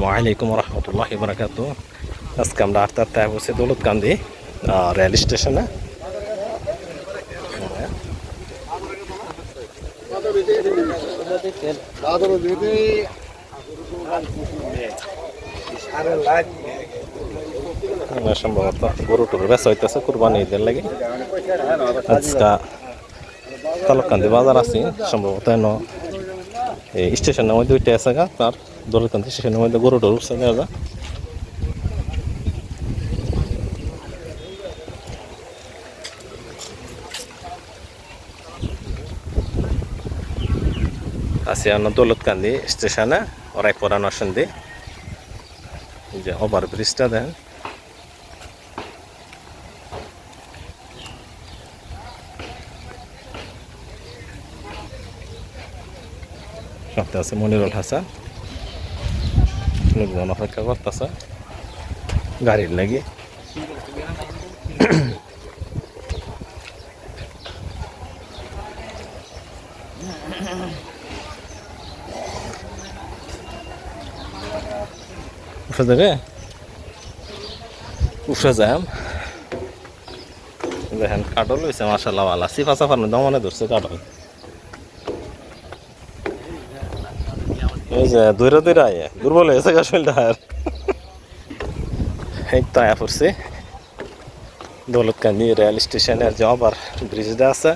আসসালামু আলাইকুম রহমতুল্লাহ বরাকাত আজকে আমরা আটটা আটটায় বসে দৌলতকান্দি রেল স্টেশনে। এখানে সম্ভবত গরু টুরু বেচা হইতেছে, কুরবানি ঈদের লাগে। আজকে তালুককান্দি বাজার আছে, সম্ভবত এই স্টেশনের মধ্যে ওইটা আছে গা, তার দৌলতকান্দি স্টেশনের মধ্যে গরু টরু উঠছে, দেখা যায় আছে দৌলতকান্দি স্টেশনে, ওরাই পরানো এই যে ওভার ব্রিজটা দেন। আছে মনিরুল হাসান। লোকজন অপেক্ষা করতেছে। গাড়ির লাগে। উঠে যাবে? উঠে যাম। দেখেন কাটল হয়েছে মাসাল্লাহ ভালো। সিফা সাফার দমনে ধরছে কাটল এই যে, দূরে আয়। দুর্বল হয়েছে শরীরটা আর। এই তো আয়া পড়ছে। দৌলতকান্দি রেল স্টেশনের যে আবার ব্রিজটা আছে।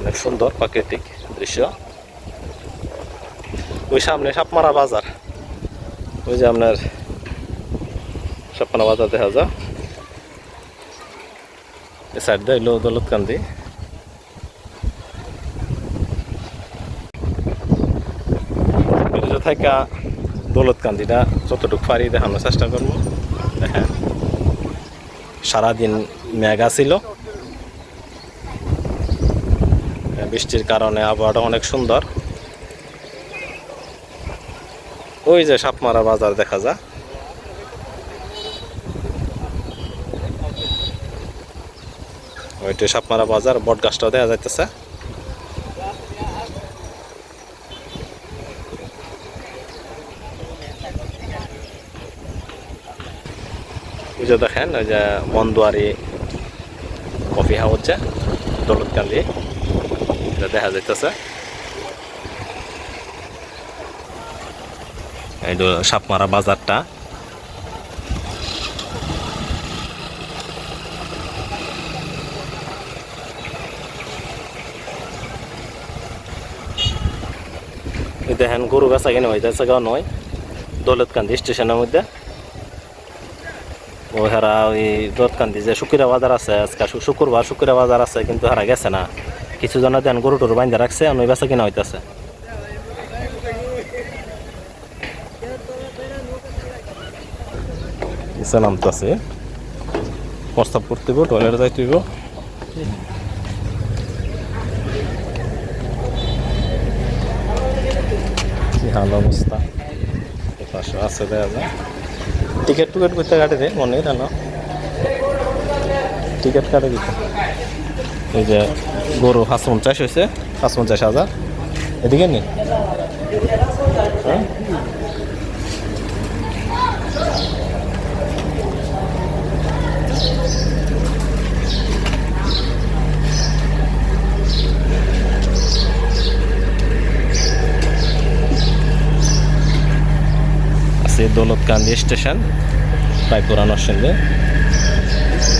অনেক সুন্দর প্রাকৃতিক দৃশ্য। ওই সামনে সাপমারা বাজার। ওই যে আপনার সাপমারা বাজার দেখা যায়। এই সাইড দিয়ে এলো দৌলতকান্দি। থাকা দৌলতকান্দিটা যতটুকু পারি দেখানোর চেষ্টা করব। দেখেন, সারাদিন মেঘা ছিল বৃষ্টির কারণে আবহাওয়াটা অনেক সুন্দর। ওই যে সাপমারা বাজার দেখা যায়। ওইটা সাপমারা বাজার বট গাছটাও দেখা যাইতেছে। যে দেখেন, ওই যে মন্দুয়ারি কফি হাউস যে দৌলতকান্দি এটা দেখা যাইতেছে। এই সাপমারা বাজারটা। দেখেন, গরু বেচা কিনে হইতেছে গা নয়। দৌলতকান্দি স্টেশনের মধ্যে। ও হেরা ওই দৌলতকান্দি যে শুক্রিয়া বাজার আছে, আজকে শুক্রবার শুক্রিয়া বাজার আছে, কিন্তু হেরা গেছে না। কিছু জনা দেন গরু টরু বাইন্দা রাখছে আর ওই কিনা হইতেছে। নিচে নামতেছে। প্রস্তাব করতে হইব, টয়লেট যাইতে হইব। হাল অবস্থা? আছে দেখা যায় টিকিট টুকেট করতে কাটে দে মনে না টিকিট কাটে দিতে এই যে গরু পাঁচ পঞ্চাশ হয়েছে পাঁচ পঞ্চাশ হাজার এদিকে নি হ্যাঁ দৌলতকান্দি স্টেশন, প্রায় পুরানোর সঙ্গে।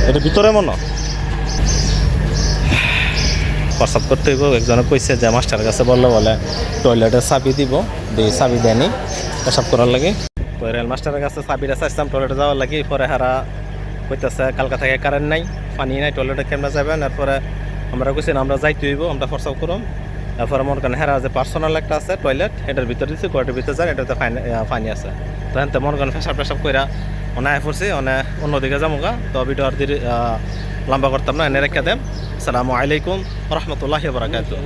এটা ভিতরে মনে প্রস্তাব করতে হইব, একজনে কইছে যে মাস্টার কাছে বলল বলে টয়লেটের চাবি দিব, দিয়ে চাবি দেয়নি, প্রস্তাব করার লাগে। রেল মাস্টারের কাছে চাবিটা চাইছিলাম, টয়লেটে যাওয়ার লাগে পরে হারা কইতেছে, কালকা থেকে কারেন্ট নাই, পানি নাই, টয়লেটে কেমনে যাবেন? এরপরে আমরা কইছি আমরা যাইতে হইব, আমরা প্রস্তাব করুম। তারপরে মনে করেন হেরা যে পার্সোনাল একটা আছে টয়লেট এটার ভিতরে দিচ্ছি কোয়ার্টের ভিতরে যান, এটাতে ফাইন- ফাইনি আছে। তো হ্যাঁ মনে করেন ফেসাব পেশাব কইরা অনে আয় পড়ছি অনে অন্যদিকে যাব গা তো ভিডিও আর লম্বা করতাম না, এনে রেখে দেন। আসসালামু আলাইকুম রহমতুল্লাহ বারাকাতুহ।